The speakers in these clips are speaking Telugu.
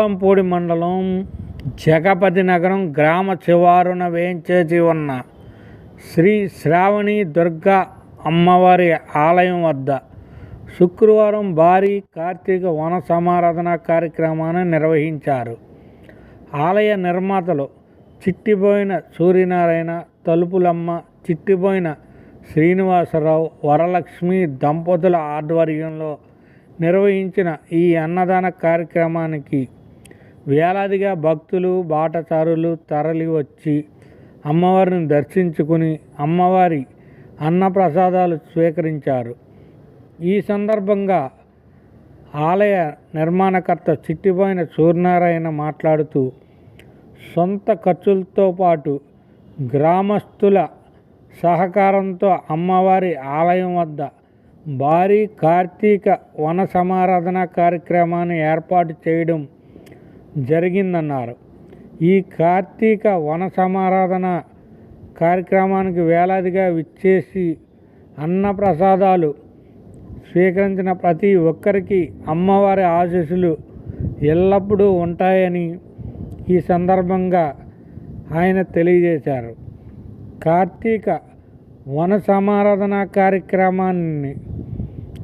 చింతల్లంపూడి మండలం జగపతి నగరం గ్రామ శివారున వేయించేసి ఉన్న శ్రీ శ్రావణి దుర్గా అమ్మవారి ఆలయం వద్ద శుక్రవారం భారీ కార్తీక వన సమారాధన కార్యక్రమాన్ని నిర్వహించారు. ఆలయ నిర్మాతలు చిట్టిపోయిన సూర్యనారాయణ తలుపులమ్మ చిట్టిపోయిన శ్రీనివాసరావు వరలక్ష్మి దంపతుల ఆధ్వర్యంలో నిర్వహించిన ఈ అన్నదాన కార్యక్రమానికి వేలాదిగా భక్తులు బాటసారులు తరలి వచ్చి అమ్మవారిని దర్శించుకుని అమ్మవారి అన్నప్రసాదాలు స్వీకరించారు. ఈ సందర్భంగా ఆలయ నిర్మాణకర్త చిట్టిపోయిన సూర్యనారాయణ మాట్లాడుతూ సొంత ఖర్చులతో పాటు గ్రామస్తుల సహకారంతో అమ్మవారి ఆలయం వద్ద భారీ కార్తీక వన సమారాధన కార్యక్రమాన్ని ఏర్పాటు చేయడం జరిగిందన్నారు. ఈ కార్తీక వన సమారాధన కార్యక్రమానికి వేలాదిగా విచ్చేసి అన్నప్రసాదాలు స్వీకరించిన ప్రతి ఒక్కరికి అమ్మవారి ఆశీస్సులు ఎల్లప్పుడూ ఉంటాయని ఈ సందర్భంగా ఆయన తెలియజేశారు. కార్తీక వన సమారాధన కార్యక్రమాన్ని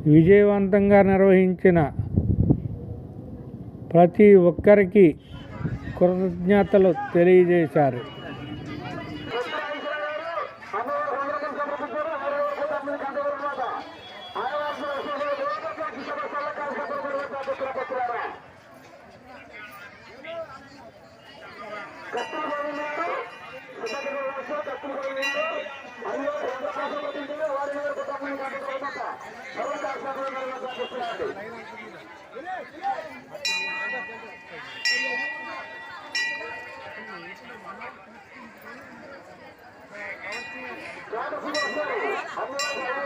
విజయవంతంగా నిర్వహించిన ప్రతి ఒక్కరికి కృతజ్ఞతలు తెలియజేశారు. やった!